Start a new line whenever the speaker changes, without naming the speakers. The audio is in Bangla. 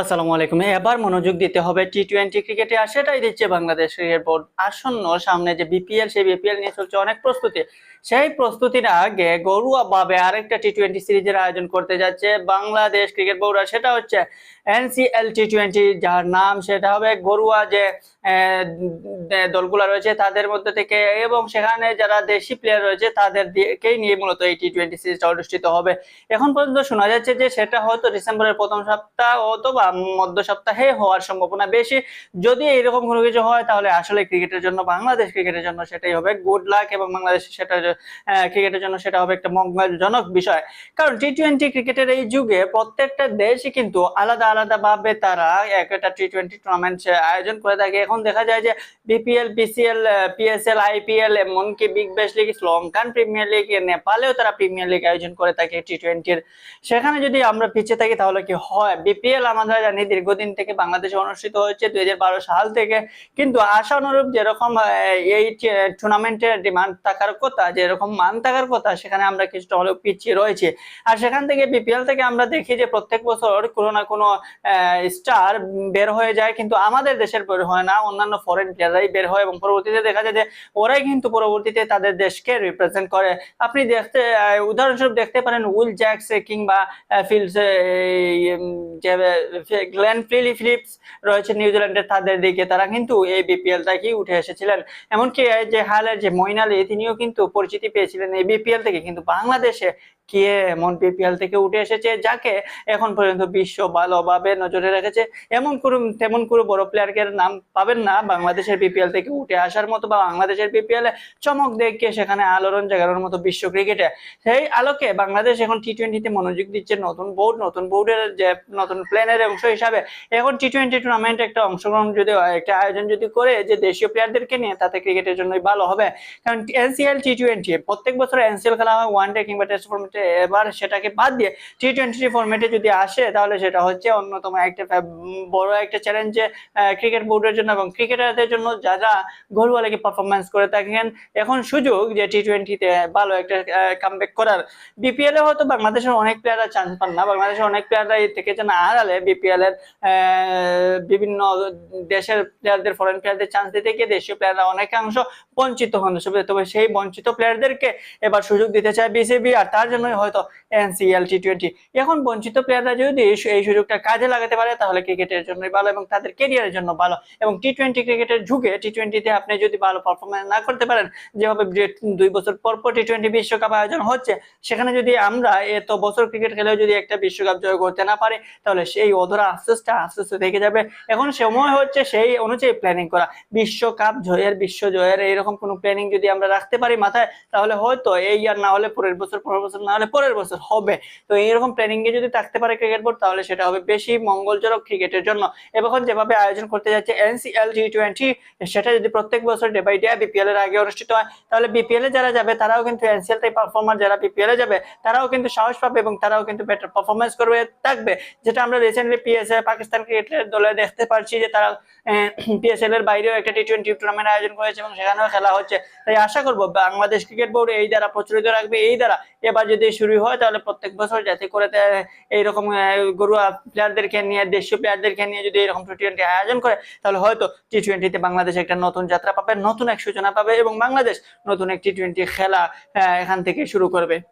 আসসালামু আলাইকুম। এবার মনোযোগ দিতে হবে টি টোয়েন্টি ক্রিকেটে আর সেটাই দিচ্ছে বাংলাদেশ ক্রিকেট বোর্ড আসন্ন সামনে যে বিপিএল সেই বিপিএল নিয়ে চলছে অনেক প্রস্তুতি। সেই প্রস্তুতির আগে গরুয়া ভাবে আরেকটা টি টোয়েন্টি সিরিজের আয়োজন করতে যাচ্ছে বাংলাদেশ ক্রিকেট বোর্ড আর সেটা হচ্ছে এনসিএল টি টোয়েন্টি যার নাম সেটা হবে গরুয়া যে দলগুলো রয়েছে তাদের মধ্যে থেকে, এবং সেখানে যারা দেশি প্লেয়ার রয়েছে তাদের দিকেই নিয়ে মূলত এই টি টোয়েন্টি সিরিজটা অনুষ্ঠিত হবে। এখন পর্যন্ত শোনা যাচ্ছে যে সেটা হয়তো ডিসেম্বরের প্রথম সপ্তাহ অথবা মধ্য সপ্তাহে হওয়ার সম্ভাবনা বেশি। যদি এরকম কোনো কিছু হয়, তাহলে আসলে ক্রিকেটের জন্য, বাংলাদেশ ক্রিকেটের জন্য সেটাই হবে গুড লাক এবং বাংলাদেশ সেটা ক্রিকেটের জন্য সেটা হবে একটা মঙ্গলজনক বিষয়। কারণ টি টোয়েন্টি ক্রিকেটের এই যুগে প্রত্যেকটা দেশই কিন্তু আলাদা আলাদা ভাবে তারা একটা টি টোয়েন্টি টুর্নামেন্ট আয়োজন করে থাকে। এখন দেখা যায় যে বিপিএল পিসিএল পিএসএল আইপিএল এমনকি big bash league Sri Lankan premier league নেপালেও তারা প্রিমিয়ার লিগ আয়োজন করে থাকে টি টোয়েন্টির সেখানে যদি আমরা পিছিয়ে থাকি, তাহলে কি হয়? বিপিএল আমরা জানি দীর্ঘদিন থেকে বাংলাদেশে অনুষ্ঠিত হচ্ছে দুই হাজার বারো সাল থেকে। কিন্তু আশানুরূপ যেরকম এই টুর্নামেন্টের ডিমান্ড থাকার কথা, যেরকম মান থাকার কথা, সেখানে আমরা কিছুটা হলেও পিছিয়ে রয়েছে। আর সেখান থেকে বিপিএল থেকে আমরা দেখি যে প্রত্যেক বছর কোনো না কোনো স্টার বের হয়ে যায়, কিন্তু আমাদের দেশের বের হয় না। অন্যান্য ফরেন প্লেয়াররাই বের হয় এবং পরবর্তীতে দেখা যায় যে ওরাই কিন্তু পরবর্তীতে তাদের দেশকে রিপ্রেজেন্ট করে। আপনি দেখতে উদাহরণস্বরূপ দেখতে পারেন উইল জ্যাক্স কিংবা ফিল্ডস যে গ্লেন ফিলি ফিলিপস রয়েছে নিউজিল্যান্ডের তাদের দিকে, তারা কিন্তু এই বিপিএল থেকেই উঠে এসেছিলেন। এমনকি যে হালের যে মইন আলী তিনিও কিন্তু পরিচিতি পেয়েছিলেন এই বিপিএল থেকে। কিন্তু বাংলাদেশে কে এমন বিপিএল থেকে উঠে এসেছে যাকে এখন পর্যন্ত বিশ্ব ভালোভাবে নজরে রেখেছে? এমন কোনো, তেমন কোনো বড় প্লেয়ারকে নাম পাবেন না। বাংলাদেশের বিপিএল থেকে উঠে আসার মতো বা বাংলাদেশের বিপিএল এ চমক দেখিয়ে সেখানে আলোড়ন জাগানোর মতো বিশ্ব ক্রিকেটে। সেই আলোকে বাংলাদেশ এখন টি টোয়েন্টিতে মনোযোগ দিচ্ছে নতুন বোর্ড নতুন বোর্ডের যে নতুন প্ল্যানের অংশ হিসাবে। এখন টি টোয়েন্টি টুর্নামেন্ট একটা অংশগ্রহণ যদি, একটা আয়োজন যদি করে যে দেশীয় প্লেয়ারদেরকে নিয়ে, তাতে ক্রিকেটের জন্যই ভালো হবে। কারণ এনসিএল টি টোয়েন্টি প্রত্যেক বছর এনসিএল খেলা হয় ওয়ান ডে কিংবা টেস্ট ফর্মেটে এবার সেটাকে বাদ দিয়ে টি টোয়েন্টি ফর্মেটে যদি আসে, তাহলে সেটা হচ্ছে অন্যতম একটা বড় একটা চ্যালেঞ্জে ক্রিকেট বোর্ডের জন্য এবং ক্রিকেটারদের জন্য যারা ঘরোয়া লেগে পারফরমেন্স করে থাকেন। এখন সুযোগ যে টি টোয়েন্টিতে ভালো একটা কামব্যাক করার। বিপিএল এ হয়তো বাংলাদেশের অনেক প্লেয়াররা চান্স পান না। বাংলাদেশের অনেক প্লেয়াররা থেকে যেন আড়ালে বিপিএল এর বিভিন্ন দেশের প্লেয়ারদের ফরেন প্লেয়ারদের চান্স দিতে গিয়ে দেশীয় প্লেয়াররা অনেকাংশ বঞ্চিত হন। তবে- সেই বঞ্চিত প্লেয়ারদেরকে এবার সুযোগ দিতে চায় বিসিবি আর তার জন্যই হয়তো এনসিএল টি টোয়েন্টি এখন বঞ্চিত প্লেয়াররা যদি এই- সুযোগটা কাজে লাগাতে পারে, তাহলে ক্রিকেটের জন্যই ভালো এবং তাদের কেরিয়ারের জন্য ভালো। এবং টি টোয়েন্টি ক্রিকেটের যুগে টি টোয়েন্টিতে আপনি যদি ভালো পারফরমেন্স না করতে পারেন, যেভাবে দুই বছর পর পর টি টোয়েন্টি বিশ্বকাপ আয়োজন হচ্ছে, সেখানে যদি আমরা এত বছর ক্রিকেট খেলেও যদি একটা বিশ্বকাপ জয় করতে না পারি, তাহলে সেই অধরা আফসোসটা আস্তে থেকে যাবে। এখন সময় হচ্ছে সেই অনুযায়ী প্ল্যানিং করা। বিশ্বকাপ জয়ের, বিশ্ব জয়ের, এইরকম কোনো প্ল্যানিং যদি আমরা রাখতে পারি মাথায়, তাহলে হয়তো এই আর না হলে পরের বছর পরের বছর না হলে পরের বছর হবে। তো এইরকম প্ল্যানিং এ যদি থাকতে পারে ক্রিকেট বোর্ড তাহলে সেটা হবে বেশি মঙ্গলজনক ক্রিকেটের জন্য। এবং যেভাবে আয়োজন করতে যাচ্ছে এনসিএল টি টোয়েন্টি সেটা যদি প্রত্যেক বছর ডে বাই ডে বিপিএল এর আগে অনুষ্ঠিত হয়, তাহলে বিপিএল এ যারা যাবে, তারাও কিন্তু এনসিএল তাই পারফর্মার যারা বিপিএল এ যাবে, তারাও কিন্তু সাহস পাবে এবং তারাও কিন্তু বেটার পারফরমেন্স করবে, থাকবে। যেটা আমরা রিসেন্টলি পিএসএ পাকিস্তান ক্রিকেটের দলে দেখতে পারছি যে তারা পিএসএল এর বাইরেও একটা টি টোয়েন্টি টুর্নামেন্ট আয়োজন করেছে এবং সেখানেও খেলা হচ্ছে। তাই আশা করব, বাংলাদেশ ক্রিকেট বোর্ড এই দ্বারা প্রচলিত রাখবে, এই দ্বারা। এবার যদি শুরু হয়, তাহলে প্রত্যেক বছর যাতে করে এইরকম গরুয়া প্লেয়ারদেরকে নিয়ে, দেশীয় প্লেয়ারদেরকে নিয়ে যদি এরকম টি টোয়েন্টি আয়োজন করে, তাহলে হয়তো টি টোয়েন্টিতে বাংলাদেশ একটা নতুন যাত্রা পাবে, নতুন এক সূচনা পাবে এবং বাংলাদেশ নতুন এক টি টোয়েন্টি খেলা এখান থেকে শুরু করবে।